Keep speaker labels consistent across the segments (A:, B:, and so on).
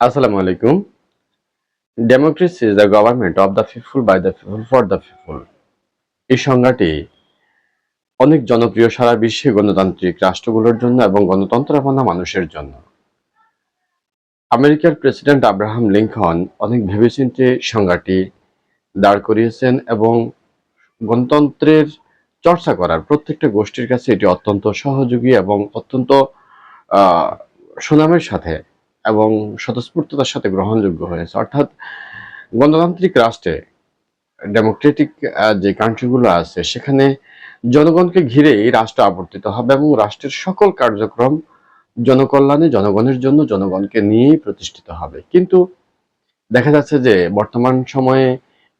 A: আসসালামু আলাইকুম। Democracy is the government of the people by the people for the people এই সংজ্ঞাটি অনেক জনপ্রিয় সারা বিশ্বে গণতান্ত্রিক রাষ্ট্রগুলোর জন্য এবং গণতন্ত্রাপন্ন মানুষের জন্য। আমেরিকার প্রেসিডেন্ট আব্রাহাম লিঙ্কন অনেক ভেবেচিন্তে সংজ্ঞাটি দাঁড় করিয়েছেন এবং গণতন্ত্রের চর্চা করার প্রত্যেকটা গোষ্ঠীর কাছে এটি অত্যন্ত সহযোগী এবং অত্যন্ত সুনামের সাথে এবং স্বতঃস্ফূর্ততার সাথে গ্রহণযোগ্য হয়েছে। অর্থাৎ গণতান্ত্রিক রাষ্ট্রে ডেমোক্রেটিক যে কান্ট্রিগুলো আছে, সেখানে জনগণকে ঘিরেই রাষ্ট্র আবর্তিত হবে এবং রাষ্ট্রের সকল কার্যক্রম জনকল্যাণে, জনগণের জন্য জনগণকে নিয়েই প্রতিষ্ঠিত হবে। কিন্তু দেখা যাচ্ছে যে বর্তমান সময়ে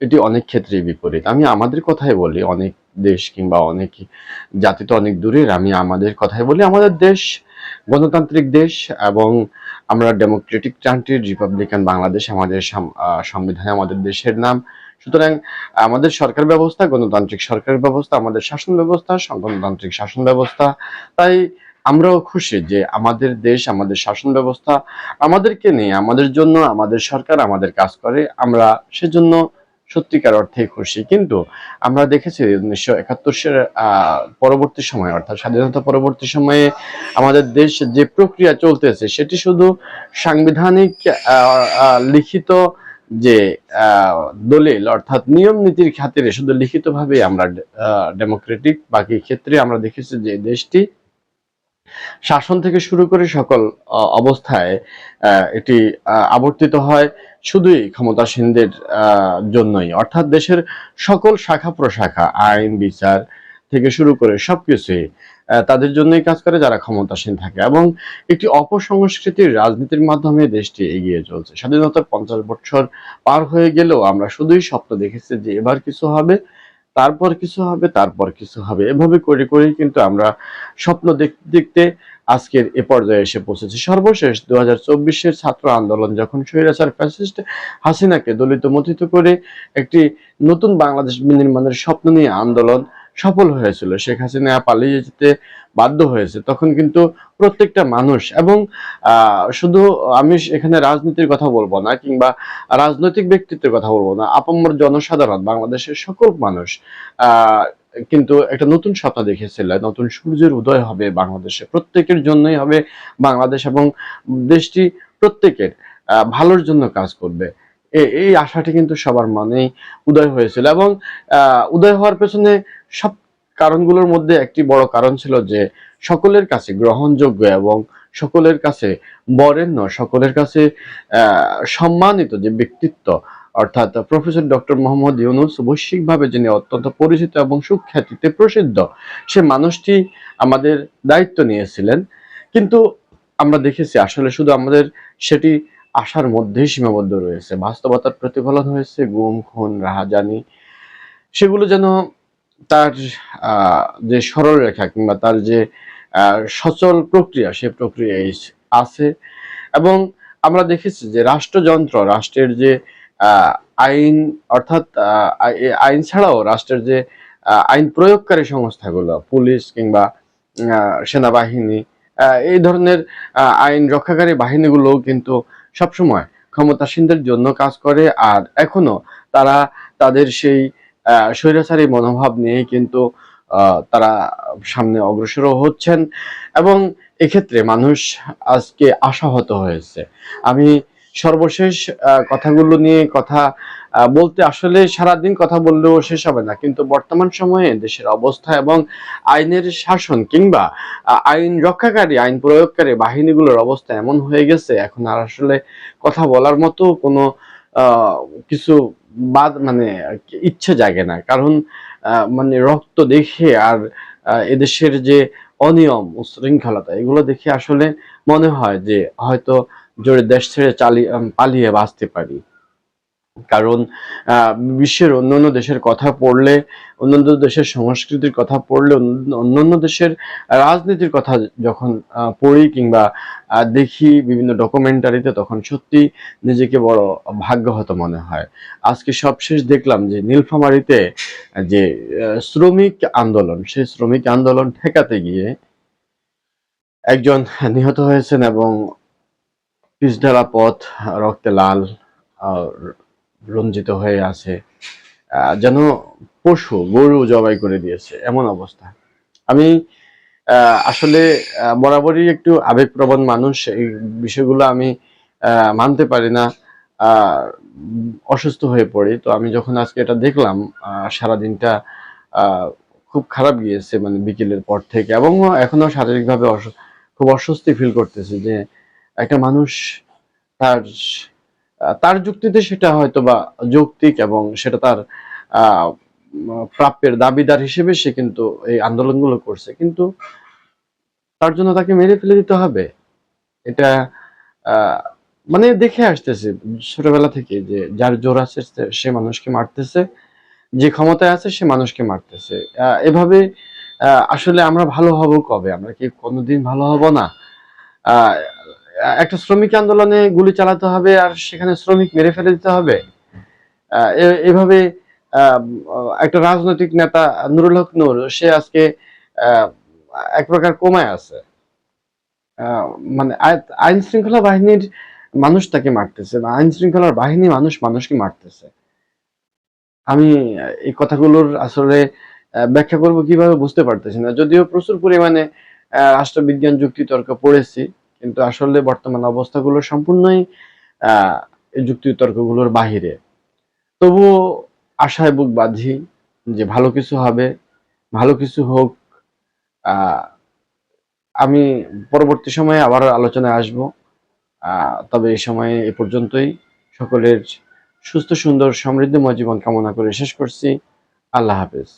A: এটি অনেক ক্ষেত্রেই বিপরীত। আমি আমাদের কথাই বলি, অনেক দেশ কিংবা অনেক জাতি তো অনেক দূরের, আমি আমাদের কথাই বলি, আমাদের দেশ গণতান্ত্রিক দেশ এবং আমরা ডেমোক্রেটিক কান্ট্রি রিপাবলিকান বাংলাদেশ আমাদের সংবিধানে আমাদের দেশের নাম। সুতরাং আমাদের সরকার ব্যবস্থা, গণতান্ত্রিক সরকার ব্যবস্থা, আমাদের শাসন ব্যবস্থা গণতান্ত্রিক শাসন ব্যবস্থা। তাই আমরাও খুশি যে আমাদের দেশ, আমাদের শাসন ব্যবস্থা আমাদেরকে নিয়ে, আমাদের জন্য, আমাদের সরকার আমাদের কাজ করে। আমরা সেজন্য সত্যিকার অর্থে খুশি। কিন্তু আমরা দেখেছি উনিশশো একাত্তর সালের পরবর্তী সময়ে, অর্থাৎ স্বাধীনতা পরবর্তী সময়ে আমাদের দেশ যে প্রক্রিয়া চলতেছে, সেটি শুধু সাংবিধানিক লিখিত যে দলিল, অর্থাৎ নিয়ম নীতির খাতিরে শুধু লিখিতভাবে আমরা ডেমোক্রেটিক, বাকি ক্ষেত্রে আমরা দেখেছি যে দেশটি শাসন থেকে শুরু করে সকল অবস্থায় এটি আবর্তিত হয়। শুধুই ক্ষমতাসীনদের জন্যই। অর্থাৎ দেশের সকল শাখা প্রশাখা, আইন, বিচার থেকে শুরু করে সবকিছুই তাদের জন্যই কাজ করে যারা ক্ষমতাসীন থাকে। এবং একটি অপসংস্কৃতির রাজনীতির মাধ্যমে দেশটি এগিয়ে চলছে। স্বাধীনতার পঞ্চাশ বছর পার হয়ে গেলেও আমরা শুধুই স্বপ্ন দেখেছি যে এবার কিছু হবে। তারপর কিছু হবে, তারপর কিছু হবে। এভাবে করে, করেই কিন্তু আমরা স্বপ্ন দেখতে দেখতে আজকের এ পর্যায়ে এসে পৌঁছেছি। সর্বশেষ দু হাজার ছাত্র আন্দোলন যখন স্বৈরাচার ফ্যাসিস্ট হাসিনাকে দলিত মথিত করে একটি নতুন বাংলাদেশ বিনির্মাণের স্বপ্ন নিয়ে আন্দোলন সফল হয়েছিল। শেখ হাসিনা পালিয়ে যেতে বাধ্য হয়েছে। তখন কিন্তু প্রত্যেকটা মানুষ এবং শুধু আমি এখানে রাজনীতির কথা বলব না কিংবা রাজনৈতিক ব্যক্তিত্বের কথা বলব না, আপামর জনসাধারণ, বাংলাদেশের সকল মানুষ কিন্তু একটা নতুন স্বপ্ন দেখেছিল, নতুন সূর্যের উদয় হবে বাংলাদেশে। প্রত্যেকের জন্যই হবে বাংলাদেশ এবং দেশটি প্রত্যেকের ভালোর জন্য কাজ করবে। এই আশাটি কিন্তু সবার মনেই উদয় হয়েছিল এবং উদয় হওয়ার পেছনে সব কারণগুলোর মধ্যে একটি বড় কারণ ছিল যে সকলের কাছে গ্রহণযোগ্য এবং সকলের কাছে বরেণ্য, সকলের কাছে সম্মানিত যে ব্যক্তিত্ব, অর্থাৎ প্রফেসর ডক্টর মোহাম্মদ ইউনুস, বৈশ্বিকভাবে যিনি অত্যন্ত পরিচিত এবং সুখ্যাতিতে প্রসিদ্ধ, সে মানুষটি আমাদের দায়িত্ব নিয়েছিলেন। কিন্তু আমরা দেখেছি আসলে শুধু আমাদের সেটি আশার মধ্যেই সীমাবদ্ধ রয়েছে। বাস্তবতার প্রতিফলন হয়েছে, গুম, খুন, রাহাজানি, সেগুলো যেন তার যে সরল রেখা কিংবা তার যে সচল প্রক্রিয়া, সে প্রক্রিয়ায় আছে। এবং আমরা দেখেছি যে রাষ্ট্রযন্ত্র, রাষ্ট্রের যে আইন, অর্থাৎ আইন ছাড়াও রাষ্ট্রের যে আইন প্রয়োগকারী সংস্থাগুলো, পুলিশ কিংবা সেনাবাহিনী এই ধরনের আইন রক্ষাকারী বাহিনীগুলোও কিন্তু সবসময় ক্ষমতাসীনদের জন্য কাজ করে। আর এখনও তারা তাদের সেই স্বৈরাচারী মনোভাব নিয়ে কিন্তু তারা সামনে অগ্রসরও হচ্ছেন এবং এক্ষেত্রে মানুষ আজকে আশাহত হয়েছে। আমি সর্বশেষ কথাগুলো নিয়ে কথা বলতে আসলে সারাদিন কথা বললেও শেষ হবে না, কিন্তু বর্তমান সময়ে দেশের অবস্থা এবং আইনের শাসন কিংবা আইন রক্ষাকারী, আইন প্রয়োগকারী বাহিনীগুলোর অবস্থা এমন হয়ে গেছে, এখন আর আসলে কথা বলার মতো কোনো কিছু বাদ মানে ইচ্ছে জাগে না। কারণ মানে রক্ত দেখে আর এদেশের যে অনিয়ম, উশৃঙ্খলতা, এগুলো দেখে আসলে মনে হয় যে হয়তো জোরে দেশ ছেড়ে চালিয়ে পালিয়ে বাঁচতে পারি। কারণ বিশ্বের অন্যান্য দেশের কথা পড়লে অন্যান্য দেশের সংস্কৃতির কথা পড়লে অন্য- অন্যান্য দেশের রাজনীতির কথা যখন পড়ি কিংবা দেখি বিভিন্ন ডকুমেন্টারিতে তখন সত্যি নিজেকে বড় ভাগ্যহত মনে হয়। আজকে সবশেষ দেখলাম যে নীলফামারীতে যে শ্রমিক আন্দোলন সেই শ্রমিক আন্দোলন ঠেকাতে গিয়ে একজন নিহত হয়েছেন এবং পিচঢালা পথ রক্তে লাল আহ, রঞ্জিত হয়ে আছে যেন পশু, গরু জবাই করে দিয়েছে, এমন অবস্থা। আমি আসলে বরাবরই একটু আবেগপ্রবণ মানুষ, এই বিষয়গুলো আমি মানতে পারি না অসুস্থ হয়ে পড়ি। তো আমি যখন আজকে এটা দেখলাম সারাদিনটা খুব খারাপ গিয়েছে মানে বিকেলের পর থেকে, এবং এখনও শারীরিকভাবে খুব অস্বস্তি ফিল করতেছি যে একটা মানুষ তার তার যুক্তিতে সেটা হয়তো বা যৌক্তিক এবং সেটা তার প্রাপ্যের দাবিদার হিসেবে সে কিন্তু এই আন্দোলনগুলো করছে। কিন্তু তার জন্য তাকে মেরে ফেলে দিতে হবে। এটা মানে দেখে আসতেছে ছোটবেলা থেকে যে যার জোর আছে সে- মানুষকে মারতেছে, যে ক্ষমতায় আছে সে মানুষকে মারতেছে। এভাবে আসলে আমরা ভালো হব কবে? আমরা কি কোনোদিন ভালো হব না? একটা শ্রমিক আন্দোলনে গুলি চালাতে হবে আর সেখানে শ্রমিক মেরে ফেলে দিতে হবে। এভাবে একটা রাজনৈতিক নেতা নুরুল হক নূর, সে আজকে এক প্রকার কমায় আছে। মানে আইন শৃঙ্খলা বাহিনীর মানুষ তাকে মারতেছে বা আইন শৃঙ্খলার বাহিনী মানুষ মানুষকে মারতেছে। আমি এই কথাগুলোর আসলে ব্যাখ্যা করব কীভাবে বুঝতে পারতেছি না। যদিও প্রচুর পরিমাণে রাষ্ট্রবিজ্ঞান যুক্তি তর্ক পড়েছি কিন্তু আসলে বর্তমান অবস্থাগুলো সম্পূর্ণই যুক্তি তর্কগুলোর বাহিরে। তবুও আশায় বুক বাঁধি যে ভালো কিছু হবে, ভালো কিছু হোক আমি পরবর্তী সময়ে আবার আলোচনায় আসব। তবে এই সময়ে এ পর্যন্তই। সকলের সুস্থ, সুন্দর, সমৃদ্ধময় জীবন কামনা করে শেষ করছি। আল্লাহ হাফেজ।